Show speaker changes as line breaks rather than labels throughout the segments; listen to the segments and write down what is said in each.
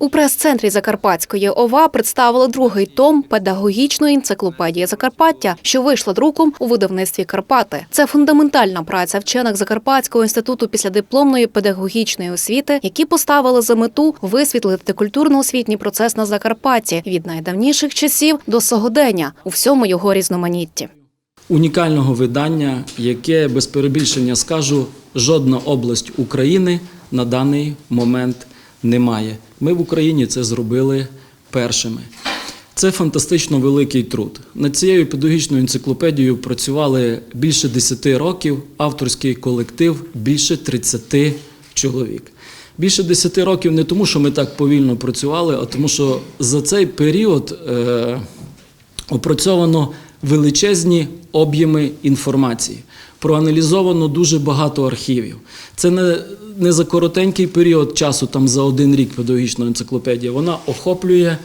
У прес-центрі Закарпатської ОВА представили другий том педагогічної енциклопедії Закарпаття, що вийшла друком у видавництві Карпати. Це фундаментальна праця вчених Закарпатського інституту післядипломної педагогічної освіти, які поставили за мету висвітлити культурно-освітній процес на Закарпатті від найдавніших часів до сьогодення у всьому його різноманітті.
унікального видання, яке без перебільшення скажу, жодна область України на даний момент не має. Ми в Україні це зробили першими. Це фантастично великий труд. Над цією педагогічною енциклопедією працювали більше 10 років, авторський колектив більше 30 чоловік. Більше 10 років не тому, що ми так повільно працювали, а тому, що за цей період е, опрацьовано величезні об'єми інформації. Проаналізовано дуже багато архівів. Це не, не за коротенький період часу, там за один рік педагогічна енциклопедія. Вона охоплює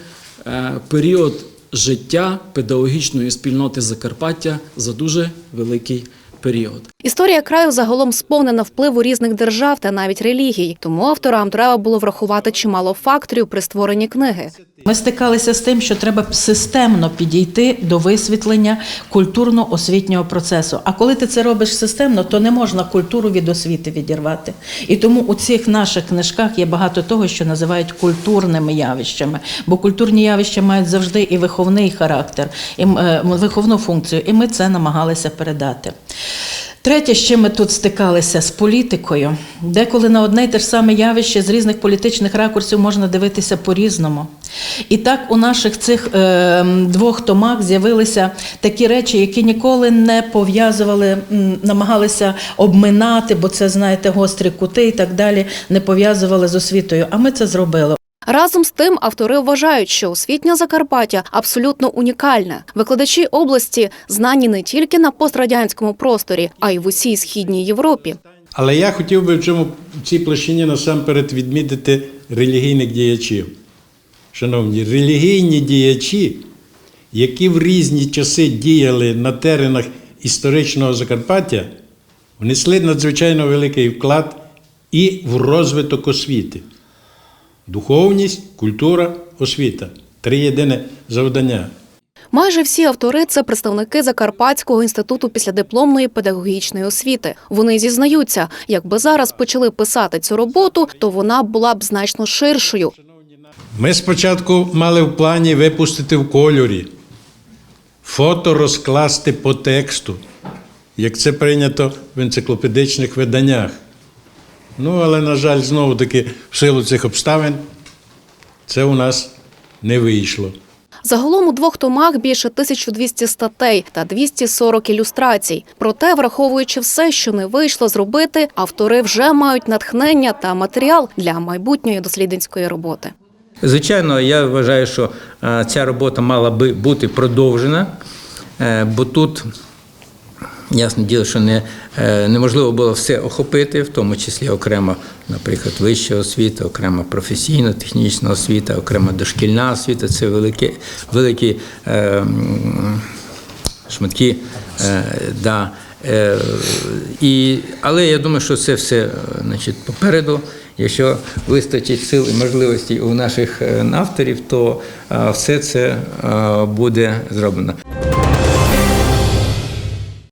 е, період життя педагогічної спільноти Закарпаття за дуже великий період.
Історія краю загалом сповнена впливу різних держав та навіть релігій, тому авторам треба було врахувати чимало факторів при створенні книги.
Ми стикалися з тим, що треба системно підійти до висвітлення культурно-освітнього процесу. А коли ти це робиш системно, то не можна культуру від освіти відірвати. І тому у цих наших книжках є багато того, що називають культурними явищами. Бо культурні явища мають завжди і виховний характер, і е, виховну функцію. І ми це намагалися передати. Третє, з чим ми тут стикалися з політикою, деколи на одне й те ж саме явище з різних політичних ракурсів можна дивитися по-різному. І так у наших цих е, двох томах з'явилися такі речі, які ніколи не пов'язували, намагалися обминати, бо це, знаєте, гострі кути і так далі, не пов'язували з освітою. А ми це зробили.
Разом з тим, автори вважають, що освітня Закарпаття абсолютно унікальне. Викладачі області знані не тільки на пострадянському просторі, а й в усій східній Європі.
Але я хотів би в цьому в цій площині насамперед відмітити релігійних діячів. Шановні, релігійні діячі, які в різні часи діяли на теренах історичного Закарпаття, внесли надзвичайно великий вклад і в розвиток освіти. Духовність, культура, освіта три єдине завдання.
Майже всі автори це представники Закарпатського інституту післядипломної педагогічної освіти. Вони зізнаються, якби зараз почали писати цю роботу, то вона була б значно ширшою.
Ми спочатку мали в плані випустити в кольорі, фото розкласти по тексту, як це прийнято в енциклопедичних виданнях. Ну, але, на жаль, знову таки, в силу цих обставин це у нас не вийшло.
Загалом у двох томах більше 1200 статей та 240 ілюстрацій. Проте, враховуючи все, що не вийшло зробити, автори вже мають натхнення та матеріал для майбутньої дослідницької роботи.
Звичайно, я вважаю, що е, ця робота мала би бути продовжена, е, бо тут, ясне діло, що не, е, неможливо було все охопити, в тому числі окремо, наприклад, вища освіта, окрема професійна, технічна освіта, окрема дошкільна освіта це великі, великі е, шматки. Е, да. Е, і, але я думаю, що це все значить, попереду. Якщо вистачить сил і можливостей у наших е, авторів, то е, все це буде зроблено.